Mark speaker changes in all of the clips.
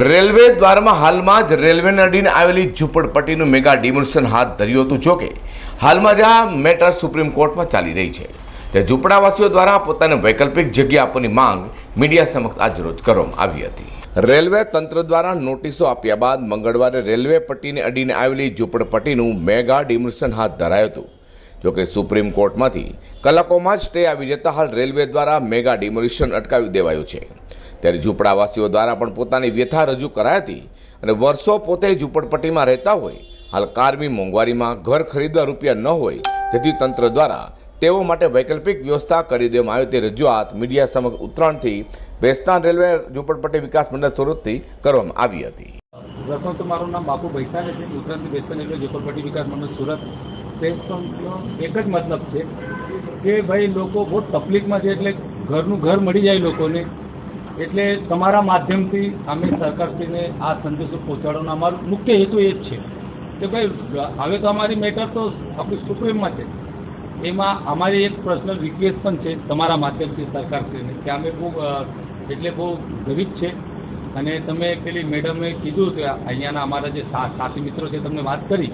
Speaker 1: Railway દ્વારમાં હાલમાં જ રેલવેને અડીને આવેલી ઝૂંપડપટ્ટીનું મેગા ડિમોલિશન હાથ ધર્યું હતું. જોકે, હાલમાં જ આ મેટર સુપ્રીમ કોર્ટમાં ચાલી રહી છે. તે ઝૂંપડાવાસીઓ દ્વારા પોતાને વૈકલ્પિક જગ્યા આપવાની માંગ મીડિયા સમક્ષ આજરોજ કરવામાં આવી હતી. રેલવે તંત્ર દ્વારા નોટિસો આપ્યા બાદ મંગળવારે રેલવે પટ્ટીને અડીને આવેલી ઝૂંપડપટ્ટીનું મેગા ડિમોલિશન હાથ ધરાયું હતું. જોકે, સુપ્રીમ કોર્ટમાંથી કલાકોમાં જ સ્ટે આવી જતા હાલ રેલવે દ્વારા મેગા ડિમોલિશન અટકાવી દેવાયું છે. ત્યારે ઝૂંપડાવાસીઓ દ્વારા પણ પોતાની વ્યથા રજૂ કરાઈ હતી અને વર્ષો પોતે ઝૂંપડપટ્ટીમાં રહેતા હોય. હાલ કારમી મોંઘવારીમાં ઘર ખરીદવા રૂપિયા ન હોય જેથી તંત્ર દ્વારા તેઓ માટે વૈકલ્પિક વ્યવસ્થા કરી દેવામાં આવી. તે રજૂઆત મીડિયા સમક્ષ ઉત્તરાયણથી વેસ્તાન રેલવે ઝૂંપડપટ્ટી વિકાસ મંડળ સુરતથી કરવામાં આવી હતી.
Speaker 2: પ્રથમ તો મારું નામ બાપુ ભૈસાને છે. ઉત્તરાયણથી બેસન રેલવે ઝોપડપટ્ટી વિકાસ મંડળ સુરત. એક જ મતલબ છે કે ભાઈ લોકો બહુ તકલીફમાં છે એટલે ઘરનું ઘર મળી જાય લોકોને. એટલે તમારા માધ્યમથી અમે સરકારશ્રીને આ સંદેશો પહોંચાડવાનો અમારો મુખ્ય હેતુ એ જ છે. કે ભાઈ, હવે તો અમારી મેટર તો આપણી સુપ્રીમમાં છે. એમાં અમારી એક પર્સનલ રિક્વેસ્ટ પણ છે તમારા માધ્યમથી સરકારશ્રીને કે અમે બહુ એટલે બહુ ગરીબ છે. અને તમે પેલી મેડમે કીધું કે અહીંયાના અમારા જે સાથી મિત્રો છે તમને વાત કરી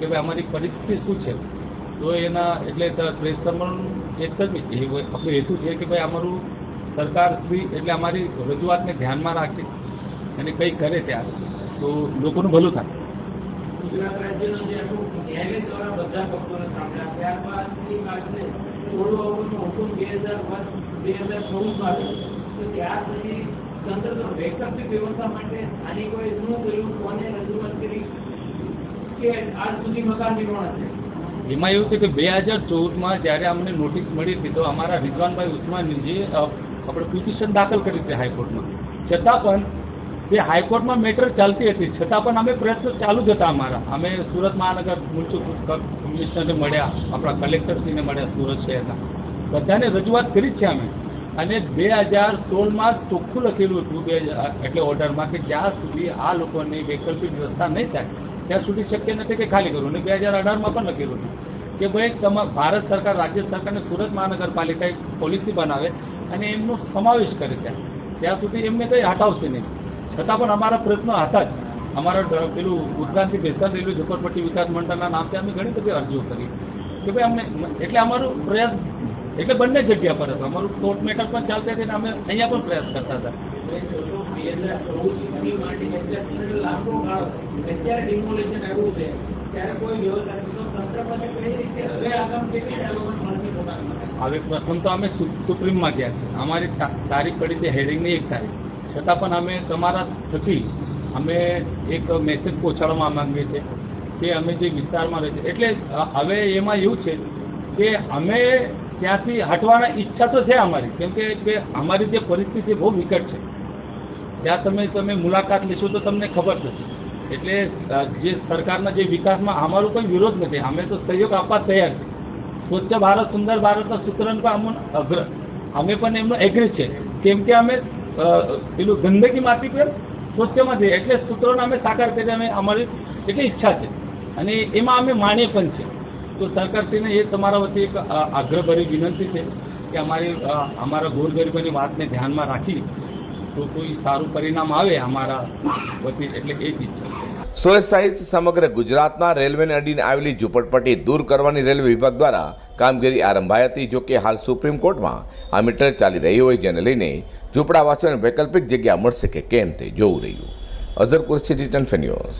Speaker 2: કે ભાઈ અમારી પરિસ્થિતિ શું છે? તો એના, એટલે પ્રેસ કરવાનું એક જ આપણો હેતુ છે કે ભાઈ અમારું સરકાર શ્રી એટલે અમારી રજૂઆતને ધ્યાનમાં રાખે અને કંઈ કરે ત્યારે તો લોકોનું ભલું થાય. એમાં એવું છે કે બે હજાર ચૌદમાં જ્યારે અમને નોટિસ મળી હતી તો અમારા રિઝવાનભાઈ ઉસ્માનજી આપણે પિટિશન દાખલ કરી હતી હાઈકોર્ટમાં. છતાં પણ જે હાઈકોર્ટમાં મેટર ચાલતી હતી, છતાં પણ અમે પ્રયત્નો ચાલુ જ હતા અમારા. અમે સુરત મહાનગર મ્યુનિસિપલ કમિશનરને મળ્યા, આપણા કલેક્ટરશ્રીને મળ્યા સુરત શહેરના. બધાને રજૂઆત કરી છે અમે. અને બે હજાર સોળમાં ચોખ્ખું લખેલું હતું બે એટલે ઓર્ડરમાં કે જ્યાં સુધી આ લોકોની વૈકલ્પિક વ્યવસ્થા નહીં થાય, ત્યાં સુધી શક્ય નથી કે ખાલી કરવું. અને બે હજાર અઢારમાં પણ લખેલું હતું કે ભાઈ, તમા ભારત સરકાર, રાજ્ય સરકાર અને સુરત મહાનગરપાલિકા એક પોલિસી બનાવે અને એમનો સમાવેશ કરે ત્યાં. ત્યાં સુધી એમને કંઈ હટાવશે નહીં. છતાં પણ અમારા પ્રયત્નો હતા જ. અમારા પેલું ઉત્તરાયણથી બેસતા રેલવે ઝુંપડપટ્ટી વિકાસ મંડળના નામથી અમે ઘણી બધી અરજીઓ કરી. કે ભાઈ અમને, એટલે અમારો પ્રયાસ એટલે બંને જગ્યા પર હતું. અમારું કોર્ટ મેટર પણ ચાલતા હતી અમે અહીંયા પણ પ્રયાસ કરતા હતા.
Speaker 3: હવે
Speaker 2: પ્રથમ તો અમે સુપ્રીમમાં ગયા છે અમારી તારીખ પડી છે હેડિંગની એક તારીખ. છતાં પણ અમે તમારા થકી અમે એક મેસેજ પહોંચાડવા માંગીએ છીએ કે અમે જે વિસ્તારમાં રહે છે. એટલે હવે એમાં એવું છે કે અમે ત્યાંથી હટવાના ઈચ્છા તો છે અમારી. કેમ કે અમારી જે પરિસ્થિતિ બહુ વિકટ છે. ત્યાં તમે તમે મુલાકાત લેશો તો તમને ખબર થશે. એટલે જે સરકારના જે વિકાસમાં અમારો કોઈ વિરોધ નથી. અમે તો સહયોગ આપવા તૈયાર છે સ્વચ્છ ભારત, સુંદર ભારતના સૂત્રને પણ અમુન અગ્ર, અમે પણ એમનો એગ્રી છે. કેમ કે અમે પેલું ગંદકીમાંથી સ્વચ્છમાં જઈએ એટલે સૂત્રોને અમે સાકાર કરી અમે અમારી એટલી ઈચ્છા છે. અને એમાં અમે માણીએ પણ છે તો સરકારશ્રીને એ તમારા વચ્ચે એક આગ્રહભરી વિનંતી છે કે અમારી અમારા ગોરગરીબોની વાતને ધ્યાનમાં રાખી તો કોઈ સારું પરિણામ આવે અમારા વતી, એટલે એ જ ઈચ્છા
Speaker 1: સુરત સહિત સમગ્ર ગુજરાતના રેલવેને અડીને આવેલી ઝૂંપડપટ્ટી દૂર કરવાની રેલવે વિભાગ દ્વારા કામગીરી આરંભાઈ હતી, જો કે હાલ સુપ્રીમ કોર્ટમાં આ મીટર ચાલી રહી હોય, જેને લઈને ઝૂંપડાવાસીઓને વૈકલ્પિક જગ્યા મળશે કે કેમ તે જોવું રહ્યું. અઝર કુરશી ડિટન ફેન્યુઝ